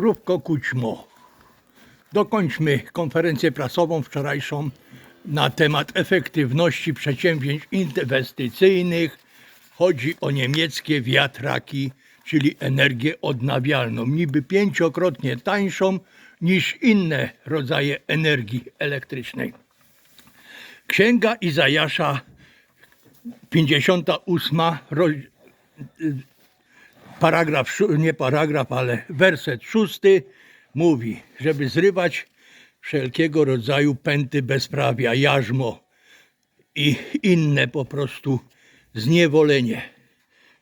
Krówko Kućmo. Dokończmy konferencję prasową wczorajszą na temat efektywności przedsięwzięć inwestycyjnych. Chodzi o niemieckie wiatraki, czyli energię odnawialną, niby pięciokrotnie tańszą niż inne rodzaje energii elektrycznej. Księga Izajasza, 58, roz, paragraf, nie paragraf, ale werset szósty mówi, żeby zrywać wszelkiego rodzaju pęty bezprawia, jarzmo i inne po prostu zniewolenie.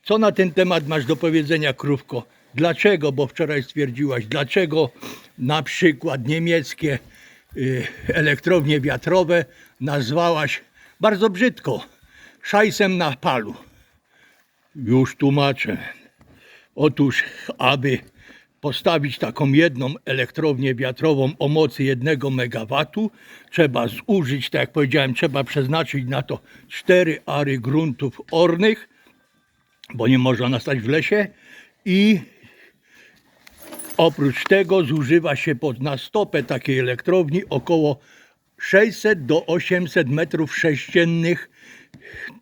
Co na ten temat masz do powiedzenia, Krówko? Dlaczego, bo wczoraj stwierdziłaś, dlaczego na przykład niemieckie y, elektrownie wiatrowe nazwałaś bardzo brzydko szajsem na palu? Już tłumaczę. Otóż, aby postawić taką jedną elektrownię wiatrową o mocy 1 MW, trzeba zużyć, tak jak powiedziałem, trzeba przeznaczyć na to 4 ary gruntów ornych, bo nie można nastać w lesie i oprócz tego zużywa się pod na stopę takiej elektrowni około 600 do 800 metrów sześciennych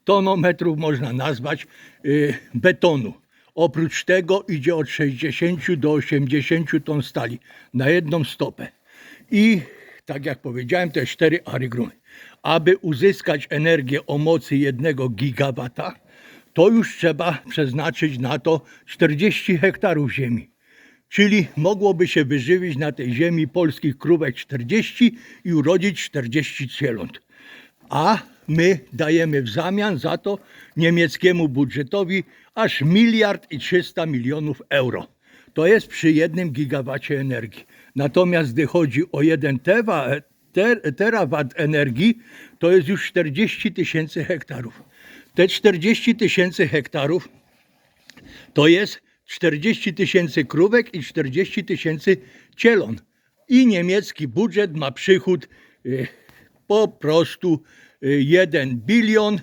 tonometrów można nazwać y, betonu. Oprócz tego idzie od 60 do 80 ton stali na jedną stopę. I tak jak powiedziałem, jest 4 ary grumy. Aby uzyskać energię o mocy 1 gigawata, to już trzeba przeznaczyć na to 40 hektarów ziemi. Czyli mogłoby się wyżywić na tej ziemi polskich krówek 40 i urodzić 40 cieląt. A my dajemy w zamian za to niemieckiemu budżetowi aż miliard i 300 milionów euro. To jest przy jednym gigawacie energii. Natomiast gdy chodzi o jeden tewa, ter, terawat energii, to jest już 40 tysięcy hektarów. Te 40 tysięcy hektarów to jest 40 tysięcy krówek i 40 tysięcy cielon. I niemiecki budżet ma przychód y, po prostu 1 bilion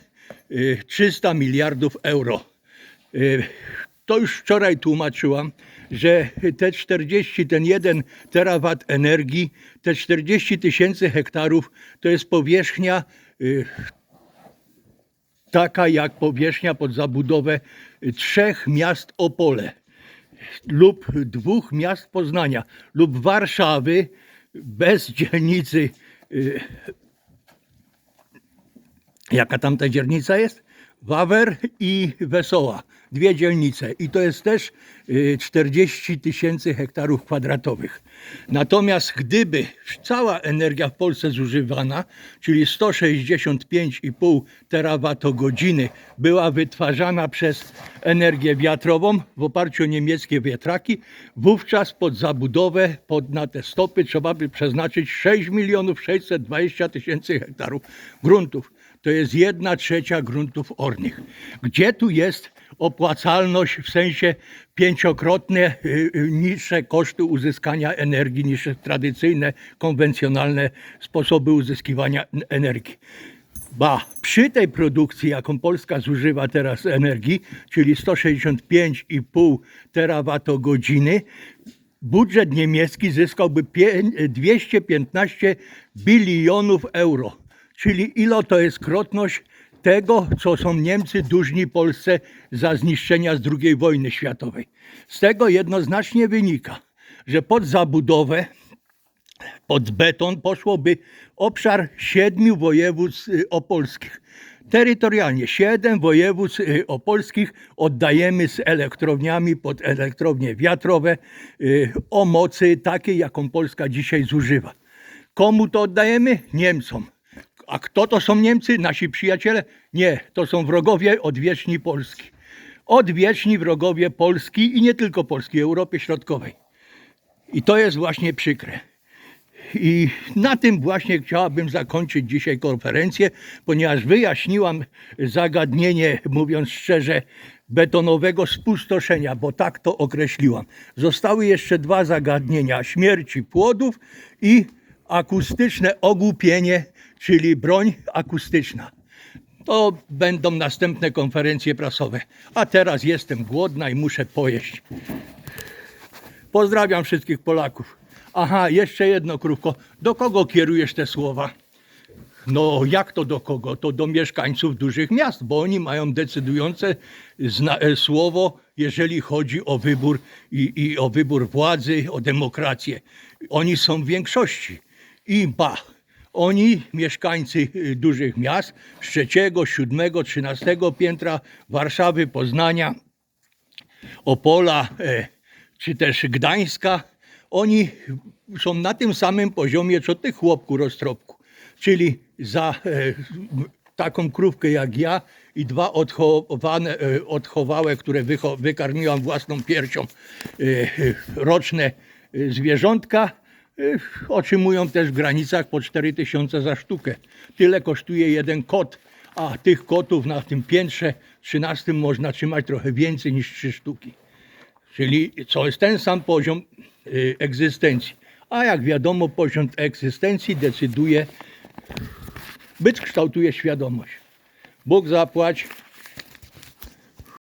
y, 300 miliardów euro. Y, To już wczoraj tłumaczyłam, że te 40, ten 1 terawat energii, te 40 tysięcy hektarów to jest powierzchnia y, taka jak powierzchnia pod zabudowę trzech miast Opole lub dwóch miast Poznania lub Warszawy bez dzielnicy. Y, Jaka tam ta dzielnica jest? Wawer i Wesoła. Dwie dzielnice. I to jest też y, 40 tysięcy hektarów kwadratowych. Natomiast gdyby cała energia w Polsce zużywana, czyli 165,5 terawatogodziny była wytwarzana przez energię wiatrową w oparciu o niemieckie wiatraki, wówczas pod zabudowę, pod, na te stopy trzeba by przeznaczyć 6 milionów 620 tysięcy hektarów gruntów to jest jedna trzecia gruntów ornych. Gdzie tu jest opłacalność w sensie pięciokrotnie y, y, niższe koszty uzyskania energii niż tradycyjne, konwencjonalne sposoby uzyskiwania energii? Ba, przy tej produkcji, jaką Polska zużywa teraz energii, czyli 165,5 terawatogodziny, budżet niemiecki zyskałby pię- 215 bilionów euro. Czyli ilo to jest krotność tego, co są Niemcy dłużni Polsce za zniszczenia z II wojny światowej. Z tego jednoznacznie wynika, że pod zabudowę, pod beton poszłoby obszar siedmiu województw y, opolskich. Terytorialnie siedem województw y, opolskich oddajemy z elektrowniami pod elektrownie wiatrowe y, o mocy takiej, jaką Polska dzisiaj zużywa. Komu to oddajemy? Niemcom. A kto to są Niemcy? Nasi przyjaciele? Nie, to są wrogowie odwieczni Polski. Odwieczni wrogowie Polski i nie tylko Polski, Europy Środkowej. I to jest właśnie przykre. I na tym właśnie chciałabym zakończyć dzisiaj konferencję, ponieważ wyjaśniłam zagadnienie, mówiąc szczerze, betonowego spustoszenia, bo tak to określiłam. Zostały jeszcze dwa zagadnienia: śmierci płodów i akustyczne ogłupienie, czyli broń akustyczna. To będą następne konferencje prasowe. A teraz jestem głodna i muszę pojeść. Pozdrawiam wszystkich Polaków. Aha, jeszcze jedno krówko. Do kogo kierujesz te słowa? No jak to do kogo? To do mieszkańców dużych miast, bo oni mają decydujące e, słowo, jeżeli chodzi o wybór i, i o wybór władzy, o demokrację. Oni są w większości. I ba, oni, mieszkańcy y, dużych miast, z trzeciego, siódmego, trzynastego piętra Warszawy, Poznania, Opola e, czy też Gdańska, oni są na tym samym poziomie, co ty chłopku roztropku. Czyli za e, taką krówkę jak ja i dwa odchowane, e, odchowałe, które wykarmiłam własną piersią, roczne zwierzątka, otrzymują też w granicach po 4000 za sztukę. Tyle kosztuje jeden kot, a tych kotów na tym piętrze 13 można trzymać trochę więcej niż 3 sztuki. Czyli co jest ten sam poziom y, egzystencji. A jak wiadomo, poziom egzystencji decyduje, byt kształtuje świadomość. Bóg zapłać,